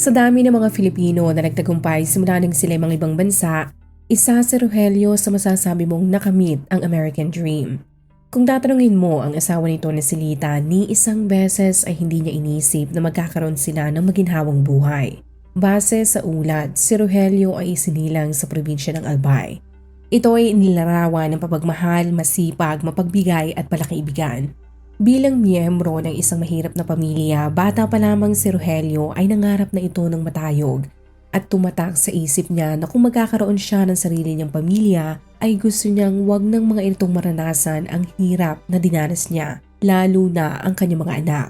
Sa dami ng mga Filipino na nagtagumpay simula nang sila mga ibang bansa, isa si Rogelio sa masasabi mong nakamit ang American Dream. Kung tatanungin mo ang asawa nito na si Lita, ni isang beses ay hindi niya inisip na magkakaroon sila ng maginhawang buhay. Base sa ulat, si Rogelio ay isinilang sa probinsya ng Albay. Ito ay inilarawan ng papagmahal, masipag, mapagbigay at palakiibigan. Bilang miyembro ng isang mahirap na pamilya, bata pa lamang si Rogelio ay nangarap na ito ng matayog at tumatak sa isip niya na kung magkakaroon siya ng sarili niyang pamilya ay gusto niyang wag ng mga itong maranasan ang hirap na dinanas niya, lalo na ang kanyang mga anak.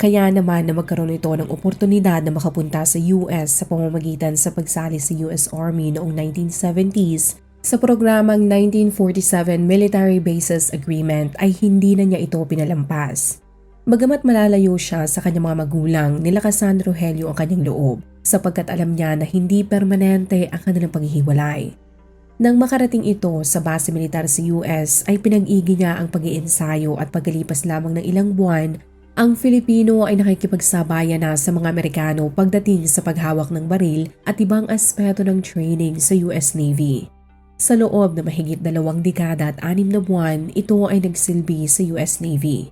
Kaya naman na magkaroon ito ng oportunidad na makapunta sa US sa pamamagitan sa pagsali sa US Army noong 1970s sa programang 1947 Military Bases Agreement ay hindi na niya ito pinalampas. Bagamat malalayo siya sa kanyang mga magulang, nilakasan Rogelio ang kanyang loob sapagkat alam niya na hindi permanente ang kanilang paghihiwalay. Nang makarating ito sa base militar sa US ay pinag-igi niya ang pag-iensayo at pagkalipas lamang ng ilang buwan, ang Filipino ay nakikipagsabayan na sa mga Amerikano pagdating sa paghawak ng baril at ibang aspeto ng training sa US Navy. Sa loob na mahigit dalawang dekada at anim na buwan, ito ay nagsilbi sa US Navy.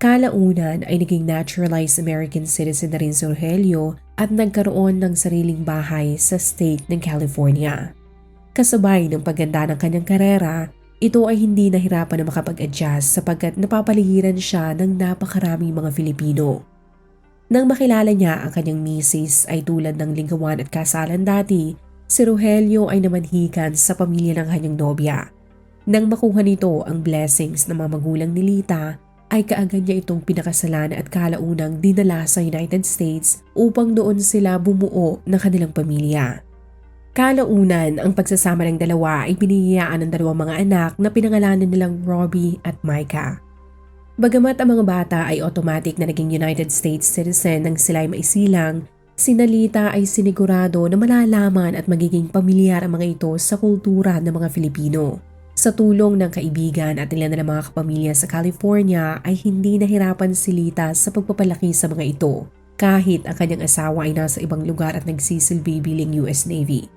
Kalaunan ay naging naturalized American citizen na rin si Rogelio at nagkaroon ng sariling bahay sa state ng California. Kasabay ng pagganda ng kanyang karera, ito ay hindi nahirapan na makapag-adjust sapagkat napapaligiran siya ng napakaraming mga Filipino. Nang makilala niya ang kanyang misis ay tulad ng linggawan at kasalan dati, Si Rogelio ay namanhikan sa pamilya ng kanyang nobya. Nang makuha nito ang blessings ng mga magulang ni Lita, ay kaagad niya itong pinakasalan at kalaunang dinala sa United States upang doon sila bumuo ng kanilang pamilya. Kalaunan, ang pagsasama ng dalawa ay binihiyaan ng dalawang mga anak na pinangalanan nilang Robbie at Micah. Bagamat ang mga bata ay automatic na naging United States citizen nang sila ay maisilang, Sinalita ay sinigurado na malalaman at magiging pamilyar ang mga ito sa kultura ng mga Filipino. Sa tulong ng kaibigan at ilan na mga kapamilya sa California ay hindi nahirapan si Lita sa pagpapalaki sa mga ito kahit ang kanyang asawa ay nasa ibang lugar at nagsisilbi bilang US Navy.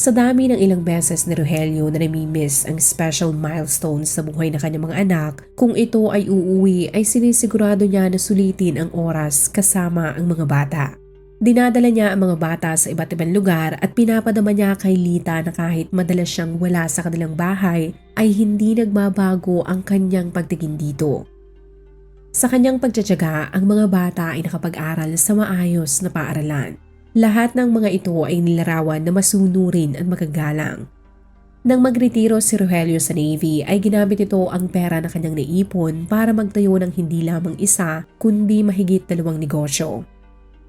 Sa dami ng ilang beses ni Rogelio na namimiss ang special milestones sa buhay ng kanyang mga anak, kung ito ay uuwi ay sinisigurado niya na sulitin ang oras kasama ang mga bata. Dinadala niya ang mga bata sa iba't ibang lugar at pinapadama niya kay Lita na kahit madalas siyang wala sa kanilang bahay ay hindi nagbabago ang kanyang pagtingin dito. Sa kanyang pagtsatsaga, ang mga bata ay nakapag-aral sa maayos na paaralan. Lahat ng mga ito ay nilarawan na masunurin at magagalang. Nang magretiro si Rogelio sa Navy ay ginamit ito ang pera na kanyang naipon para magtayo ng hindi lamang isa kundi mahigit dalawang negosyo.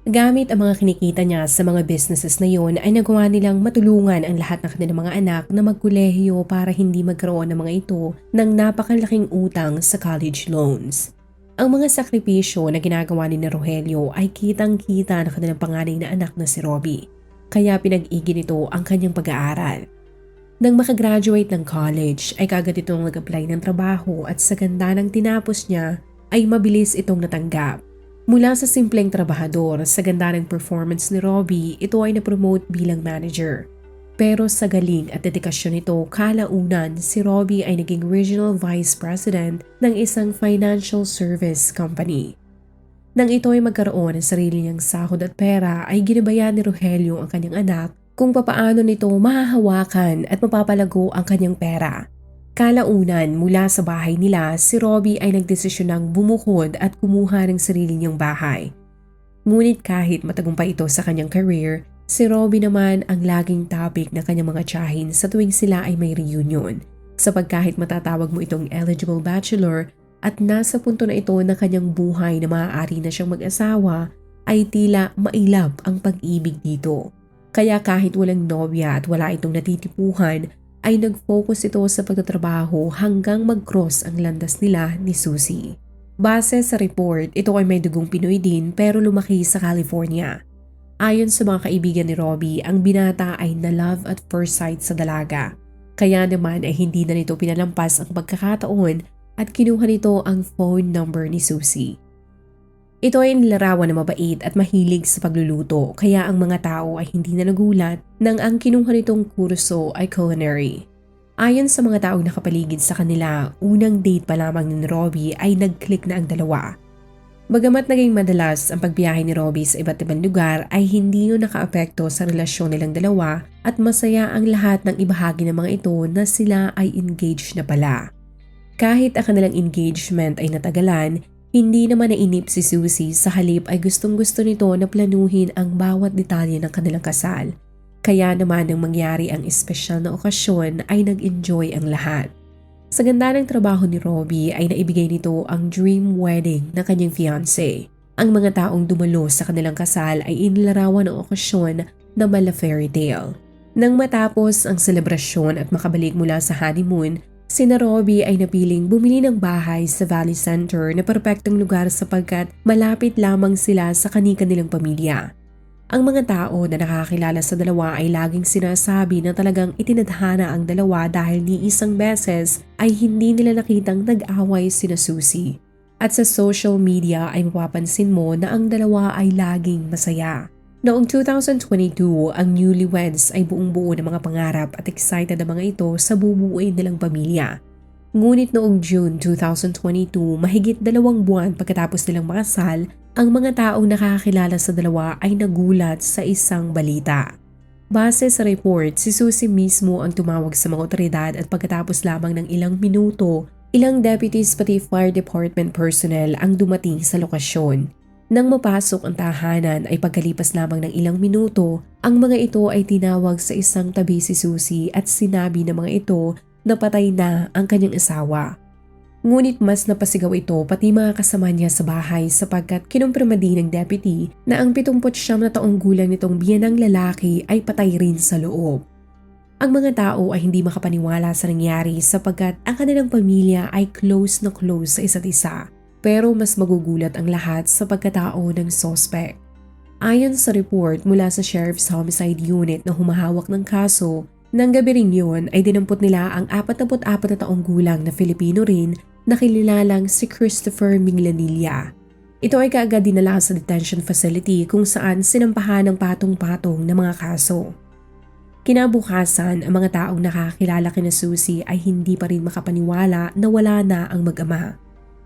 Gamit ang mga kinikita niya sa mga businesses na yon ay nagawa nilang matulungan ang lahat ng kanilang mga anak na magkulehiyo para hindi magkaroon ng mga ito ng napakalaking utang sa college loans. Ang mga sakripisyo na ginagawa ni Rogelio ay kitang-kita na kanilang panganay na anak na si Robbie, kaya pinag-igi nito ang kanyang pag-aaral. Nang makagraduate ng college ay kagad itong nag-apply ng trabaho at sa ganda ng tinapos niya ay mabilis itong natanggap Mula sa simpleng trabahador sa ganda ng performance ni Robbie, ito ay na-promote bilang manager. Pero sa galing at dedikasyon nito, kalaunan si Robbie ay naging Regional Vice President ng isang financial service company. Nang ito ay magkaroon ng sarili niyang sahod at pera, ay ginabayan ni Rogelio ang kanyang anak kung papaano nito mahahawakan at mapapalago ang kanyang pera. Kalaunan mula sa bahay nila, si Robbie ay nagdesisyon ng bumukod at kumuha ng sarili niyang bahay. Ngunit kahit matagumpay ito sa kanyang career, si Robbie naman ang laging topic ng kanyang mga tsahin sa tuwing sila ay may reunion. Sapag kahit matatawag mo itong eligible bachelor, at nasa punto na ito na kanyang buhay na maaari na siyang mag-asawa ay tila mailap ang pag-ibig dito. Kaya kahit walang nobya at wala itong natitipuhan ay nag-focus ito sa pagtatrabaho hanggang mag-cross ang landas nila ni Susie. Base sa report, ito ay may dugong Pinoy din pero lumaki sa California. Ayon sa mga kaibigan ni Robbie, ang binata ay na love at first sight sa dalaga. Kaya naman ay hindi na nito pinalampas ang pagkakataon at kinuha nito ang phone number ni Susie. Ito ay nilarawan na mabait at mahilig sa pagluluto kaya ang mga tao ay hindi na nagulat nang ang kinuha nitong kurso ay culinary. Ayon sa mga taong nakapaligid sa kanila, unang date pa lamang ni Robbie ay nag-click na ang dalawa. Bagamat naging madalas ang pagbiyahe ni Robbie sa iba't ibang lugar ay hindi yun nakaapekto sa relasyon nilang dalawa at masaya ang lahat ng ibahagi ng mga ito na sila ay engaged na pala. Kahit ang kanilang engagement ay natagalan, hindi naman nainip si Susie sa halip ay gustong gusto nito na planuhin ang bawat detalye ng kanilang kasal. Kaya naman nang mangyari ang espesyal na okasyon ay nag-enjoy ang lahat. Sa ganda ng trabaho ni Robbie ay naibigay nito ang dream wedding ng kanyang fiancé. Ang mga taong dumalo sa kanilang kasal ay inilarawan ng okasyon na mala fairy tale. Nang matapos ang selebrasyon at makabalik mula sa honeymoon, Sina Robbie ay napiling bumili ng bahay sa Valley Center na perpektong lugar sapagkat malapit lamang sila sa kanika nilang pamilya. Ang mga tao na nakakilala sa dalawa ay laging sinasabi na talagang itinadhana ang dalawa dahil ni isang beses ay hindi nila nakitang nag-away sina Susie. At sa social media ay mapapansin mo na ang dalawa ay laging masaya. Noong 2022, ang newlyweds ay buong buo ng mga pangarap at excited ang mga ito sa bubuuin nilang pamilya. Ngunit noong June 2022, mahigit dalawang buwan pagkatapos nilang makasal, ang mga taong nakakakilala sa dalawa ay nagulat sa isang balita. Base sa report, si Susie mismo ang tumawag sa mga otoridad at pagkatapos lamang ng ilang minuto, ilang deputies pati fire department personnel ang dumating sa lokasyon. Nang mapasok ang tahanan ay pagkalipas lamang ng ilang minuto, ang mga ito ay tinawag sa isang tabi si Susie at sinabi ng mga ito na patay na ang kanyang asawa. Ngunit mas napasigaw ito pati mga kasama niya sa bahay sapagkat kinumpirma din ng deputy na ang 79 na taong gulang nitong biyanang lalaki ay patay rin sa loob. Ang mga tao ay hindi makapaniwala sa nangyari sapagkat ang kanilang pamilya ay close na close sa isa't isa pero mas magugulat ang lahat sa pagkatao ng sospek. Ayon sa report mula sa Sheriff's Homicide Unit na humahawak ng kaso, nang gabi rin yun ay dinampot nila ang 44 na taong gulang na Filipino rin na kililalang si Christopher Minglanilla. Ito ay kaagad dinala sa detention facility kung saan sinampahan ng patong-patong na mga kaso. Kinabukasan, ang mga taong nakakilala kina Susie ay hindi pa rin makapaniwala na wala na ang mag-ama.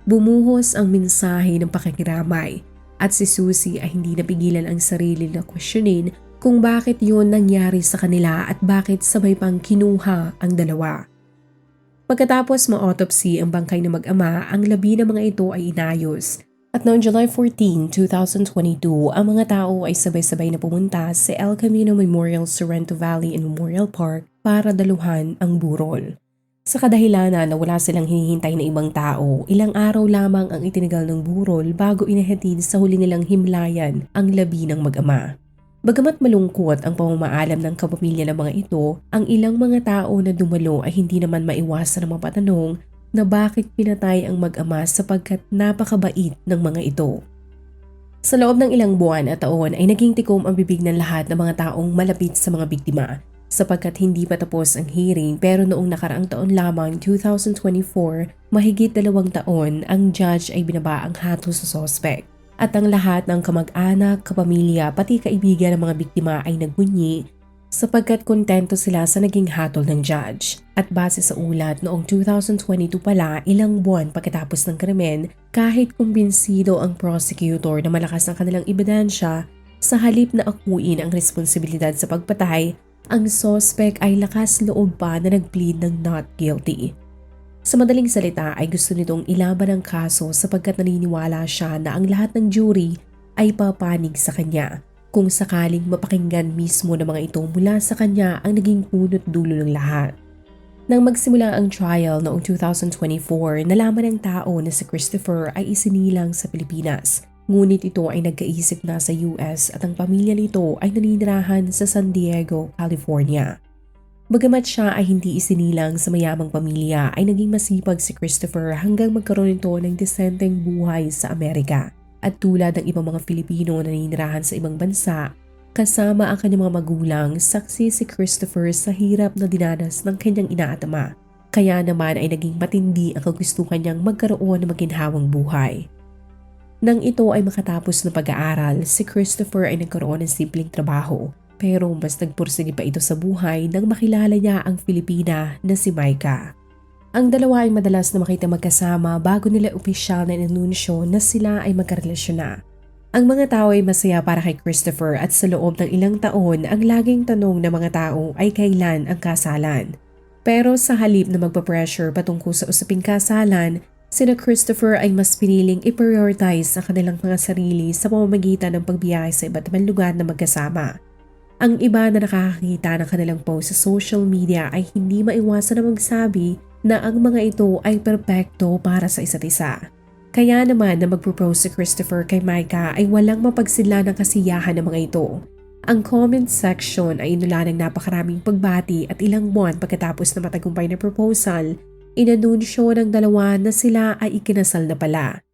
Bumuhos ang mensahe ng pakikiramay at si Susie ay hindi napigilan ang sarili na questionin kung bakit yun nangyari sa kanila at bakit sabay pang kinuha ang dalawa. Pagkatapos ma-autopsy ang bangkay ng mag-ama, ang labi ng mga ito ay inayos. At noong July 14, 2022, ang mga tao ay sabay-sabay na pumunta sa El Camino Memorial Sorrento Valley and Memorial Park para daluhan ang burol. Sa kadahilanan na wala silang hinihintay na ibang tao, ilang araw lamang ang itinagal ng burol bago inahatid sa huli nilang himlayan ang labi ng mag-ama. Bagamat malungkot ang pamamaalam ng kapamilya ng mga ito, ang ilang mga tao na dumalo ay hindi naman maiwasan ng mapatanong na bakit pinatay ang mag-ama sapagkat napakabait ng mga ito. Sa loob ng ilang buwan at taon ay naging tikom ang bibig ng lahat ng mga taong malapit sa mga biktima sapagkat hindi pa tapos ang hearing pero noong nakaraang taon lamang 2024, mahigit dalawang taon ang judge ay binaba ang hato sa sospek. At ang lahat ng kamag-anak, kapamilya, pati kaibigan ng mga biktima ay nagbunyi sapagkat kontento sila sa naging hatol ng judge. At base sa ulat noong 2022 pala ilang buwan pagkatapos ng krimen, kahit kumbinsido ang prosecutor na malakas ang kanilang ebidensya, sa halip na akuin ang responsibilidad sa pagpatay, ang sospek ay lakas loob pa na nag-plead ng not guilty. Sa madaling salita ay gusto nitong ilaban ang kaso sapagkat naniniwala siya na ang lahat ng jury ay papanig sa kanya kung sakaling mapakinggan mismo ng mga ito mula sa kanya ang naging punot dulo ng lahat. Nang magsimula ang trial noong 2024, nalaman ng tao na si Christopher ay isinilang sa Pilipinas. Ngunit ito ay nagkaisip na sa US at ang pamilya nito ay naninirahan sa San Diego, California. Bagamat siya ay hindi isinilang sa mayamang pamilya, ay naging masipag si Christopher hanggang magkaroon ito ng disenteng buhay sa Amerika. At tulad ng ibang mga Filipino na naninirahan sa ibang bansa, Kasama ang kanyang mga magulang, saksi si Christopher sa hirap na dinanas ng kanyang ina at. Kaya naman ay naging matindi ang kagustuhan niyang magkaroon ng maginhawang buhay. Nang ito ay makatapos ng pag-aaral, si Christopher ay nagkaroon ng simpleng trabaho. Pero mas nagpursige pa ito sa buhay nang makilala niya ang Filipina na si Micah. Ang dalawa ay madalas na makita magkasama bago nila opisyal na inanunsyo na sila ay magkarelasyon na. Ang mga tao ay masaya para kay Christopher at sa loob ng ilang taon ang laging tanong ng mga tao ay kailan ang kasalan. Pero sa halip na magpa-pressure patungkol sa usaping kasalan, sina Christopher ay mas piniling i-prioritize ang kanilang mga sarili sa pamamagitan ng pagbiyahe sa iba't ibang lugar na magkasama. Ang iba na nakakakita ng kanilang post sa social media ay hindi maiwasan na magsabi na ang mga ito ay perpekto para sa isa't isa. Kaya naman na magpropose si Christopher kay Micah ay walang mapagsila ng kasiyahan ng mga ito. Ang comment section ay inulan ng napakaraming pagbati at ilang buwan pagkatapos na matagumpay na proposal, inanunsyo ng dalawa na sila ay ikinasal na pala.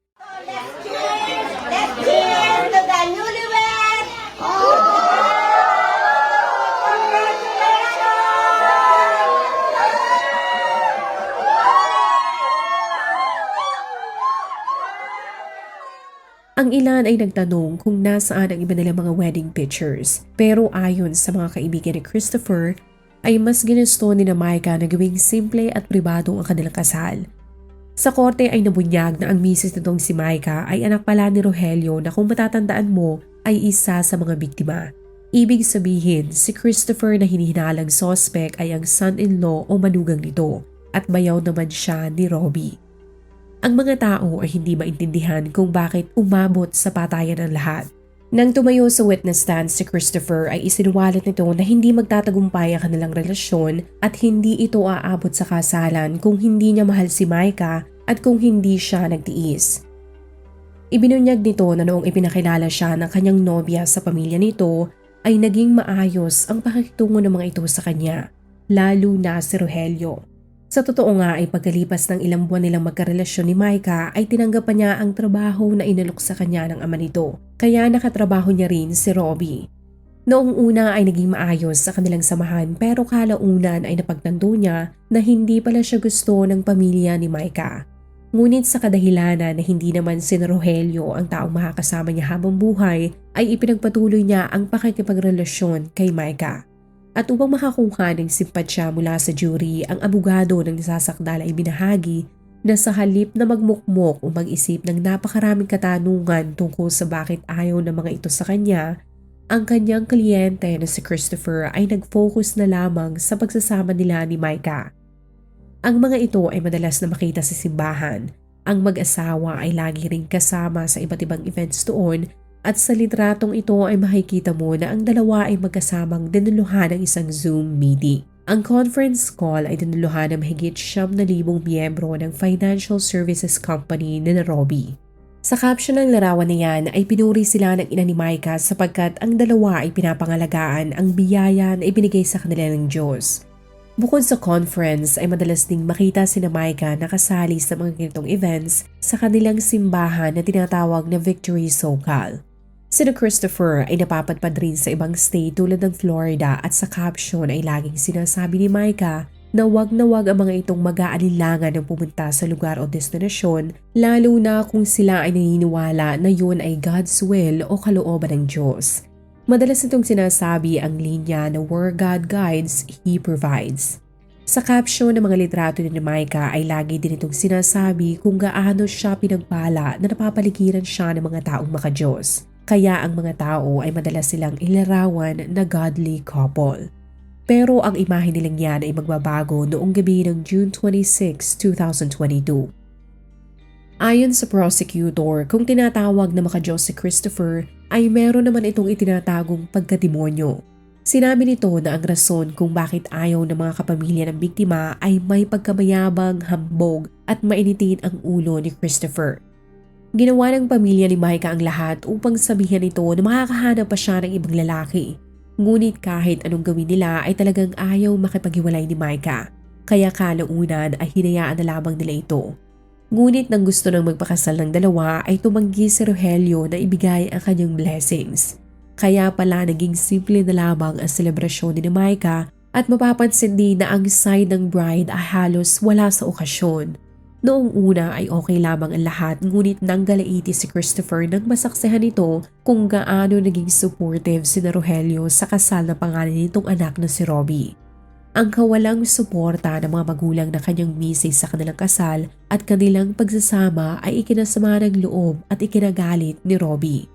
Ang ilan ay nagtanong kung nasaan ang iba nilang mga wedding pictures. Pero ayon sa mga kaibigan ni Christopher, ay mas ginusto ni na Micah na gawing simple at pribado ang kanilang kasal. Sa korte ay nabunyag na ang misis nitong si Micah ay anak pala ni Rogelio na kung matatandaan mo ay isa sa mga biktima. Ibig sabihin, si Christopher na hinihinalang sospek ay ang son-in-law o manugang nito at bayaw naman siya ni Robbie. Ang mga tao ay hindi maintindihan kung bakit umabot sa patayan ang lahat. Nang tumayo sa witness stand si Christopher ay isinuwalat nito na hindi magtatagumpay ang kanilang relasyon at hindi ito aabot sa kasalan kung hindi niya mahal si Micah at kung hindi siya nagtiis. Ibinunyag nito na noong ipinakilala siya ng kanyang nobya sa pamilya nito ay naging maayos ang pakikitungo ng mga ito sa kanya, lalo na si Rogelio. Sa totoo nga ay pagkalipas ng ilang buwan nilang magkarelasyon ni Micah ay tinanggap pa niya ang trabaho na inalok sa kanya ng ama nito. Kaya nakatrabaho niya rin si Robbie. Noong una ay naging maayos sa kanilang samahan pero kalaunan ay napagtanto niya na hindi pala siya gusto ng pamilya ni Micah. Ngunit sa kadahilanan na hindi naman si Rogelio ang taong makakasama niya habang buhay ay ipinagpatuloy niya ang pakikipagrelasyon kay Micah. At upang makakuha ng simpatsya mula sa jury, ang abogado ng nasasakdal ay binahagi na sa halip na magmukmok o mag-isip ng napakaraming katanungan tungkol sa bakit ayaw ng mga ito sa kanya, ang kanyang kliyente na si Christopher ay nag-focus na lamang sa pagsasama nila ni Micah. Ang mga ito ay madalas na makita sa simbahan. Ang mag-asawa ay lagi ring kasama sa iba't ibang events doon at sa litratong ito ay makikita mo na ang dalawa ay magkasamang dinuluhan ng isang Zoom meeting. Ang conference call ay dinuluhan ng mahigit siyam na libong miyembro ng financial services company ni Nairobi. Sa caption ng larawan na yan ay pinuri sila ng ina ni Micah sapagkat ang dalawa ay pinapangalagaan ang biyaya na ibinigay sa kanila ng Diyos. Bukod sa conference ay madalas ding makita si na Micah nakasali sa mga ganitong events sa kanilang simbahan na tinatawag na Victory Socal. Sina Christopher ay napapadpad rin sa ibang state tulad ng Florida at sa caption ay laging sinasabi ni Micah na wag na wag ang mga itong mag-aalilangan ng pumunta sa lugar o destinasyon lalo na kung sila ay naniniwala na yun ay God's will o kalooban ng Diyos. Madalas itong sinasabi ang linya na where God guides, He provides. Sa caption ng mga litrato ni Micah ay lagi din itong sinasabi kung gaano siya pinagpala na napapaligiran siya ng mga taong makajos. Kaya ang mga tao ay madalas silang ilarawan na godly couple. Pero ang imahe nilang yan ay magbabago noong gabi ng June 26, 2022. Ayon sa prosecutor, kung tinatawag na makajos si Christopher ay meron naman itong itinatagong pagkademonyo. Sinabi nito na ang rason kung bakit ayaw ng mga kapamilya ng biktima ay may pagkamayabang, hambog at mainitin ang ulo ni Christopher. Ginawa ng pamilya ni Micah ang lahat upang sabihan nito na makakahanap pa siya ng ibang lalaki. Ngunit kahit anong gawin nila ay talagang ayaw makipaghiwalay ni Micah. Kaya kalaunan ay hinayaan na lamang nila ito. Ngunit nang gusto nang magpakasal ng dalawa ay tumanggi si Rogelio na ibigay ang kanyang blessings. Kaya pala naging simple na lamang ang selebrasyon ni Micah at mapapansin din na ang side ng bride ay halos wala sa okasyon. Noong una ay okay lamang ang lahat ngunit nanggalaiti si Christopher nang masaksihan nito kung gaano naging supportive si Rogelio sa kasal na pangalan nitong anak na si Robbie. Ang kawalang suporta ng mga magulang na kanyang misis sa kanilang kasal at kanilang pagsasama ay ikinasama ng loob at ikinagalit ni Robbie.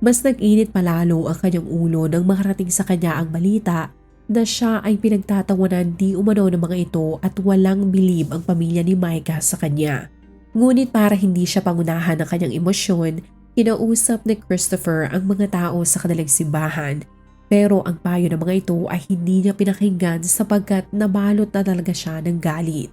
Mas nag-init palalo ang kanyang ulo nang makarating sa kanya ang balita na siya ay pinagtatawanan di umano ng mga ito at walang bilib ang pamilya ni Micah sa kanya. Ngunit para hindi siya pangunahan ng kanyang emosyon, kinausap ni Christopher ang mga tao sa kanilang simbahan. Pero ang payo ng mga ito ay hindi niya pinakinggan sapagkat nabalot na talaga siya ng galit.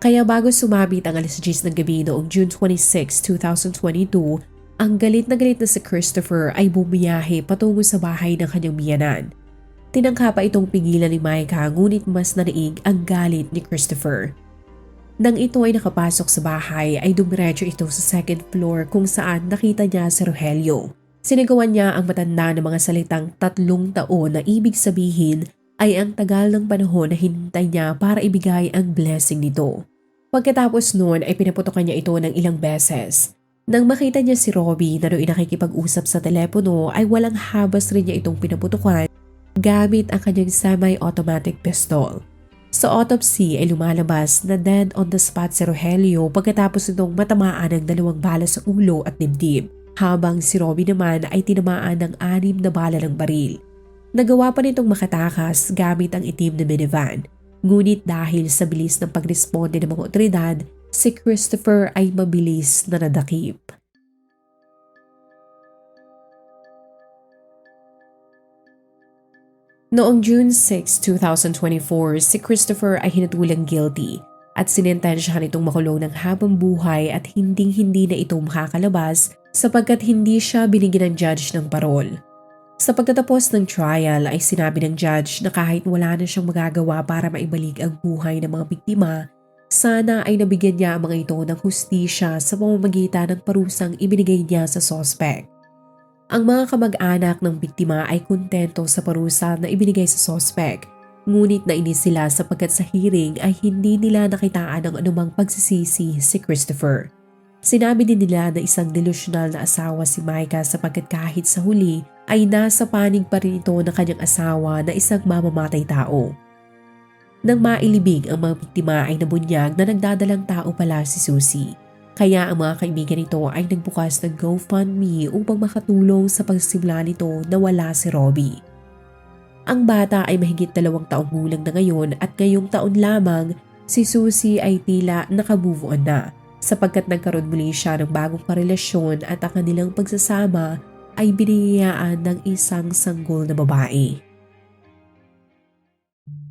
Kaya bago sumabit ang alas 10 ng gabi noong June 26, 2022, ang galit na galit na si Christopher ay bumiyahe patungo sa bahay ng kanyang biyanan. Tinangka pa itong pigilan ni Micah ngunit mas nariig ang galit ni Christopher. Nang ito ay nakapasok sa bahay ay dumiretso ito sa second floor kung saan nakita niya si Rogelio. Sinigawan niya ang matanda ng mga salitang tatlong taon na ibig sabihin ay ang tagal ng panahon na hinintay niya para ibigay ang blessing nito. Pagkatapos noon ay pinaputokan niya ito ng ilang beses. Nang makita niya si Robbie na doon nakikipag-usap sa telepono ay walang habas rin niya itong pinaputukan gamit ang kanyang semi-automatic pistol. Sa autopsy ay lumalabas na dead on the spot si Rogelio pagkatapos itong matamaan ng dalawang bala sa ulo at dibdib habang si Robbie naman ay tinamaan ng anim na bala ng baril. Nagawa pa nitong makatakas gamit ang itim na minivan. Ngunit dahil sa bilis ng pagresponde ng mga otoridad, si Christopher ay mabilis na nadakip. Noong June 6, 2024, si Christopher ay hinatulang guilty at sinintensyahan itong makulong ng habang buhay at hinding-hindi na ito makakalabas sapagkat hindi siya binigyan ng judge ng parol. Sa pagtatapos ng trial ay sinabi ng judge na kahit wala na siyang magagawa para maibalik ang buhay ng mga biktima, sana ay nabigyan niya ang mga ito ng hustisya sa pamamagitan ng parusang ibinigay niya sa sospek. Ang mga kamag-anak ng biktima ay kontento sa parusa na ibinigay sa sospek, ngunit nainis sila sapagkat sa hearing ay hindi nila nakitaan ng anumang pagsisisi si Christopher. Sinabi din nila na isang delusional na asawa si Micah sapagkat kahit sa huli ay nasa panig pa rin ito ng kanyang asawa na isang mamamatay tao. Nang mailibig ang mga biktima ay nabunyag na nagdadalang tao pala si Susie. Kaya ang mga kaibigan nito ay nagbukas ng GoFundMe upang makatulong sa pagsimula nito na wala si Robbie. Ang bata ay mahigit dalawang taong gulang na ngayon at ngayong taon lamang si Susie ay tila nakabove on na sapagkat nagkaroon muli siya ng bagong karelasyon at ang kanilang pagsasama ay biniyayaan ng isang sanggol na babae.